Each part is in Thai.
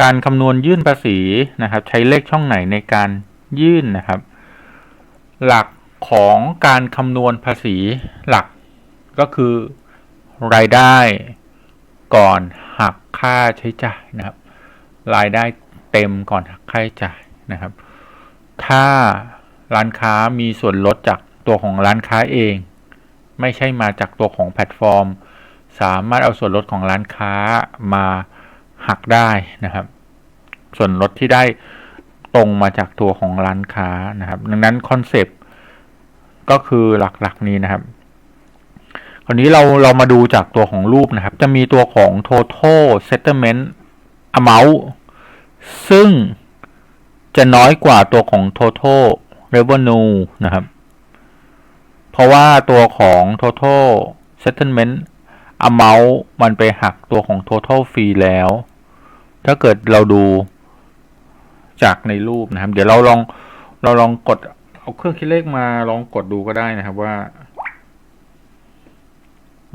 การคำนวณยื่นภาษีนะครับ ใช้เลขช่องไหนในการยื่นนะครับ หลักของการคำนวณภาษีหลักก็คือรายได้ก่อนหักค่าใช้จ่ายนะครับ รายได้เต็มก่อนหักค่าใช้จ่ายนะครับ ถ้าร้านค้ามีส่วนลดจากตัวของร้านค้าเอง ไม่ใช่มาจากตัวของแพลตฟอร์ม สามารถเอาส่วนลดของร้านค้ามา หักได้นะครับ ส่วนลดที่ได้ตรงมาจากตัวของร้านค้านะครับ ดังนั้นคอนเซปต์ก็คือหลักๆนี้นะครับคราวนี้เราเรามาดูจากตัวของรูปนะครับ จะมีตัวของ total settlement amount ซึ่งจะน้อยกว่าตัวของ total revenue นะครับ เพราะว่าตัวของ total settlement amount มันไปหักตัวของ total fee แล้ว ถ้าเกิดเราดูจากในรูปนะครับ เดี๋ยวเราลองเราลองกดเอาเครื่องคิดเลขมาลองกดดูก็ได้นะครับว่า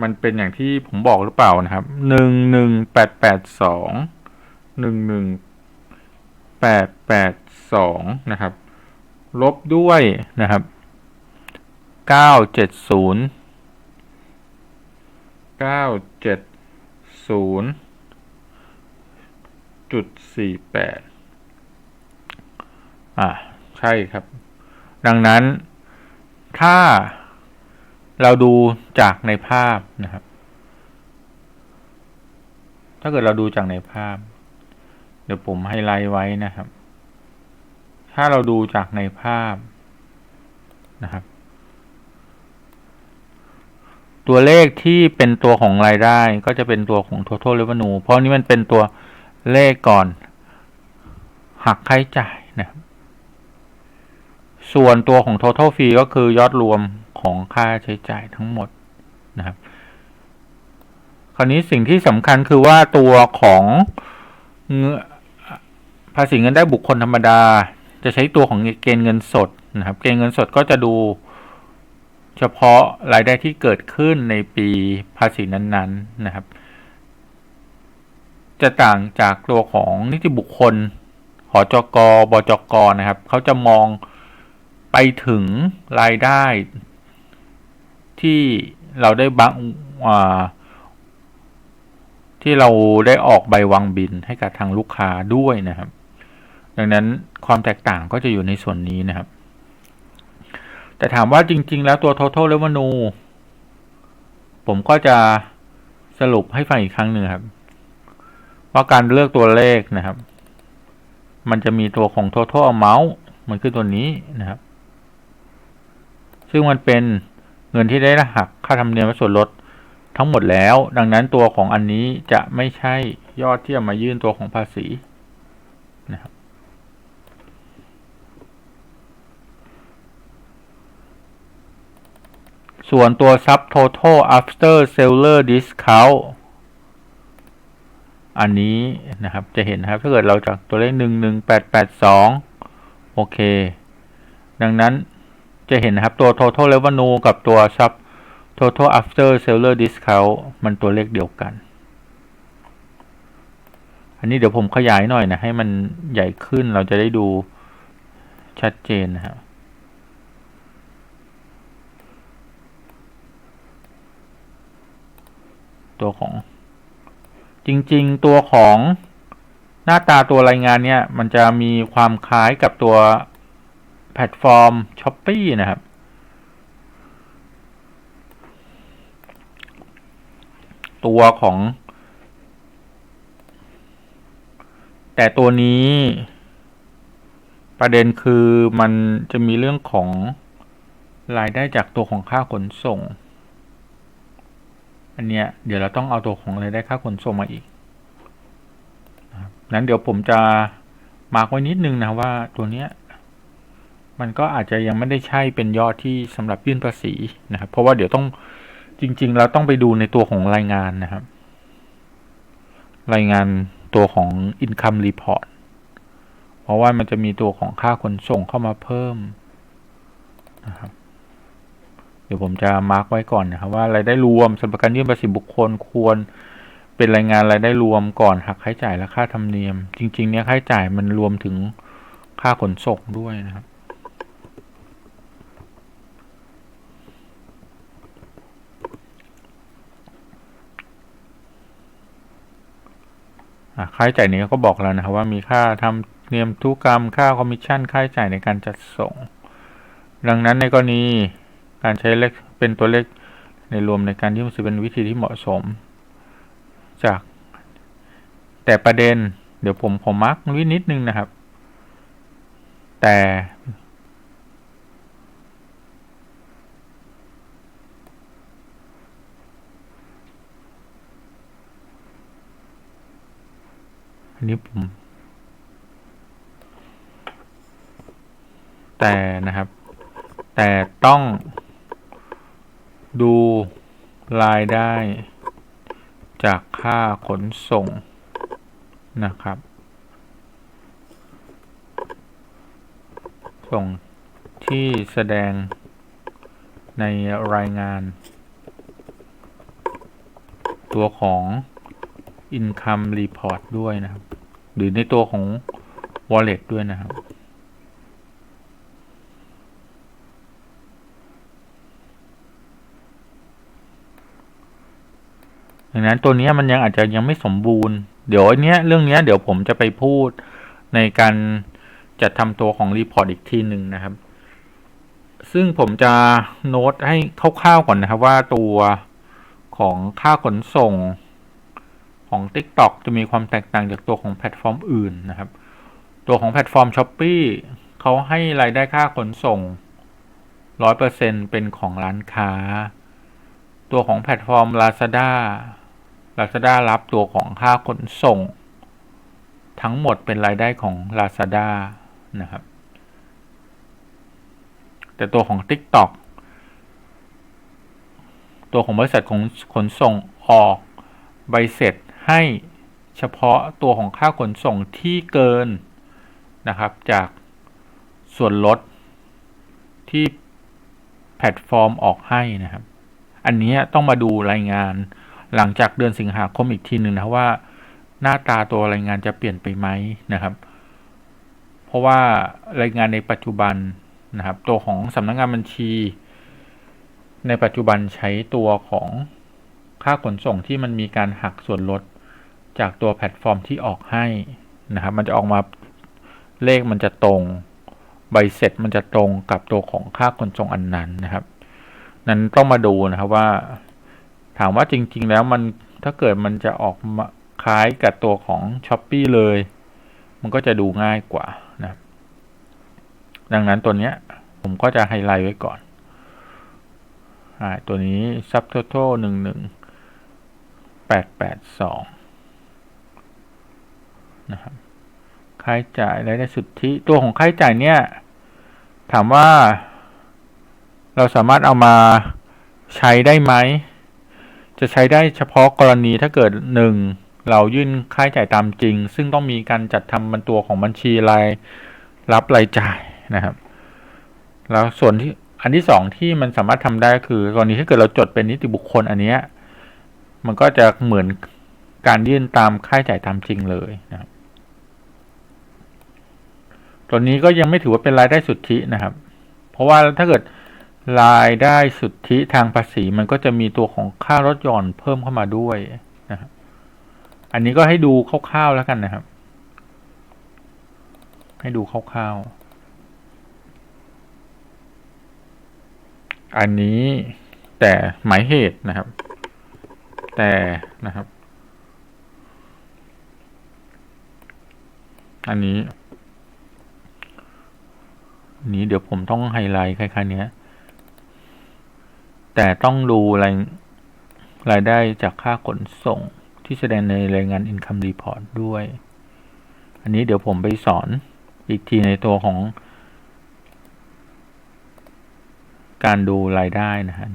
มันเป็นอย่างที่ผมบอกหรือเปล่านะครับหนึ่งหนึ่งแปดแปดสองหนึ่งหนึ่งแปดแปดสองนะครับ ลบด้วยนะครับเก้าเจ็ดศูนย์เก้าเจ็ดศูนย์ จุดสี่แปดอ่าใช่ครับ ดังนั้นถ้าเราดูจากในภาพนะครับ ถ้าเกิดเราดูจากในภาพ เดี๋ยวผมไฮไลท์ไว้นะครับ ถ้าเราดูจากในภาพนะครับ ตัวเลขที่เป็นตัวของรายได้ก็จะเป็นตัวของ total revenue เพราะนี้มันเป็นตัว เลขก่อน หักค่าใช้จ่ายนะครับส่วนตัวของ total fee ก็คือยอดรวมของค่าใช้จ่ายทั้งหมดนะครับ คราวนี้สิ่งที่สำคัญคือว่าตัวของเงภาษีเงินได้บุคคลธรรมดา จะใช้ตัวของเกณฑ์เงินสดนะครับ เกณฑ์เงินสดก็จะดูเฉพาะรายได้ที่เกิดขึ้นในปีภาษีนั้นๆนะครับ จะต่างจากตัวของนิติบุคคลหอจกบจกนะครับ เขาจะมองไปถึงรายได้ที่เราได้บังที่เราได้ออกใบวางบินให้กับทางลูกค้าด้วยนะครับ ดังนั้นความแตกต่างก็จะอยู่ในส่วนนี้นะครับ แต่ถามว่าจริง ๆ แล้วตัว total revenue ผมก็จะสรุปให้ฟังอีกครั้งหนึ่งครับ ว่าการเลือกตัวเลขนะครับ มันจะมีตัวของ total amount มันคือตัวนี้นะครับ ซึ่งมันเป็นเงินที่ได้หักค่าธรรมเนียมและส่วนลดทั้งหมดแล้ว ดังนั้นตัวของอันนี้จะไม่ใช่ยอดที่จะมายื่นตัวของภาษีนะครับส่วนตัว sub total after seller discount อันนี้นะครับจะเห็นนะครับ ถ้าเกิดเราจากตัวเลข 11882 โอเค ดังนั้นจะเห็นนะครับตัว total revenue กับตัว sub total after seller discount มันตัวเลขเดียวกัน อันนี้เดี๋ยวผมขยายหน่อยนะ ให้มันใหญ่ขึ้นเราจะได้ดูชัดเจนนะครับตัวของ จริงๆตัวของหน้าตาตัวรายงานเนี่ย มันจะมีความคล้ายกับตัวแพลตฟอร์ม s h อ p e e นะครับ ตัวของ แต่ตัวนี้ ประเด็นคือมันจะมีเรื่องของรายได้จากตัวของค่าขนส่ง อันเนี้ยเดี๋ยวเราต้องเอาตัวของรายได้ค่าขนส่งมาอีกนั้นเดี๋ยวผมจะมาร์กไว้นิดนึงนะว่าตัวเนี้ยมันก็อาจจะยังไม่ได้ใช่เป็นยอดที่สำหรับยื่นภาษีนะครับ เพราะว่าเดี๋ยวต้องจริง ๆ เราต้องไปดูในตัวของรายงานนะครับ รายงานตัวของ income report เพราะว่ามันจะมีตัวของค่าขนส่งเข้ามาเพิ่มนะครับ เดี๋ยวผมจะมาร์กไว้ก่อนนะครับว่ารายได้รวมสำหรับการยื่นภาษีบุคคลควร เป็นรายงานรายได้รวมก่อนหักค่าใช้จ่ายและค่าธรรมเนียม จริง ๆ เนี่ยค่าใช้จ่ายมันรวมถึงค่าขนส่งด้วยนะครับค่าใช้จ่ายนี้ก็บอกแล้วนะครับว่ามีค่าทำเนียมธุกรรมค่าคอมมิชชั่นค่าใช้จ่ายในการจัดส่ง ดังนั้นในกรณี การใช้เลขเป็นตัวเลขในรวมในการยื่นภาษีเป็นวิธีที่เหมาะสม จาก แต่ประเด็น เดี๋ยวผมผมมาร์กวินิดนึงนะครับ แต่ อันนี้ผม แต่นะครับ แต่ต้อง ดูรายได้ จากค่าขนส่งนะครับ ส่งที่แสดงในรายงาน ตัวของ Income Report ด้วยนะครับ หรือในตัวของ Wallet ด้วยนะครับ ดังนั้นตัวนี้มันยังอาจจะยังไม่สมบูรณ์ เดี๋ยวอันเนี้ยเรื่องเนี้ยเดี๋ยวผมจะไปพูดในการจัดทำตัวของรีพอร์ตอีกทีหนึ่งนะครับ ซึ่งผมจะโน้ตให้คร่าวๆก่อนนะครับว่าตัวของค่าขนส่งของ TikTok จะมีความแตกต่างจากตัวของแพลตฟอร์มอื่นนะครับ ตัวของแพลตฟอร์ม s h อ p e e เขาให้รายได้ค่าขนส่ง 100%เป็นของร้านค้า ตัวของแพลตฟอร์ม Lazada Lazada รับตัวของค่าขนส่ง ทั้งหมดเป็นรายได้ของ Lazada นะครับ แต่ตัวของ TikTok ตัวของบริษัทของขนส่งออกใบเสร็จให้เฉพาะตัวของค่าขนส่งที่เกินนะครับ จากส่วนลดที่แพลตฟอร์มออกให้นะครับ อันนี้ต้องมาดูรายงาน หลังจากเดือนสิงหาคมอีกทีหนึ่งนะว่าหน้าตาตัวรายงานจะเปลี่ยนไปไหมนะครับ เพราะว่ารายงานในปัจจุบันนะครับ ตัวของสำนักงงานบัญชี ในปัจจุบันใช้ตัวของค่าขนส่งที่มันมีการหักส่วนลดจากตัวแพลตฟอร์มที่ออกให้นะครับ มันจะออกมาเลขมันจะตรง ใบเสร็จมันจะตรงกับตัวของค่าขนส่งอันนั้นนะครับ นั้นต้องมาดูนะครับว่า ถามว่าจริง ๆ แล้วมันถ้าเกิดมันจะออกมาคล้ายกับตัวของ s h อ p e e เลย มันก็จะดูง่ายกว่านะ ดังนั้นตัวเนี้ย ผมก็จะไฮไลท์ไว้ก่อนอตัวนี้ subtotal หนึ่งหนึ่งแปดแปดสองนะครับค่าใช้จ่ายรายได้สุทธิตัวของค่าใช้จ่ายเนี่ย ถามว่าเราสามารถเอามาใช้ได้ไหม จะใช้ได้เฉพาะกรณีถ้าเกิดหนึ่งเรายื่นค่าใช้จ่ายตามจริง ซึ่งต้องมีการจัดทำบรรตัวของบัญชีรายรับรายจ่ายนะครับ แล้วส่วนที่อันที่สองที่มันสามารถทำได้ก็คือกรณีถ้าเกิดเราจดเป็นนิติบุคคลอันเนี้ยมันก็จะเหมือนการยื่นตามค่าใช้จ่ายตามจริงเลยนะครับตัวนี้ก็ยังไม่ถือว่าเป็นรายได้สุทธินะครับ เพราะว่าถ้าเกิด รายได้สุทธิทางภาษีมันก็จะมีตัวของค่ารถยนต์เพิ่มเข้ามาด้วยนะครับอันนี้ก็ให้ดูคร่าวๆแล้วกันนะครับ ให้ดูคร่าวๆ อันนี้แต่หมายเหตุนะครับ แต่นะครับ อันนี้ นี้เดี๋ยวผมต้องไฮไลท์คล้ายๆเนี้ย แต่ต้องดูรายรายได้จากค่าขนส่งที่แสดงในรายงาน Income Report ด้วย อันนี้เดี๋ยวผมไปสอนอีกทีในตัวของ การดูรายได้นะฮะ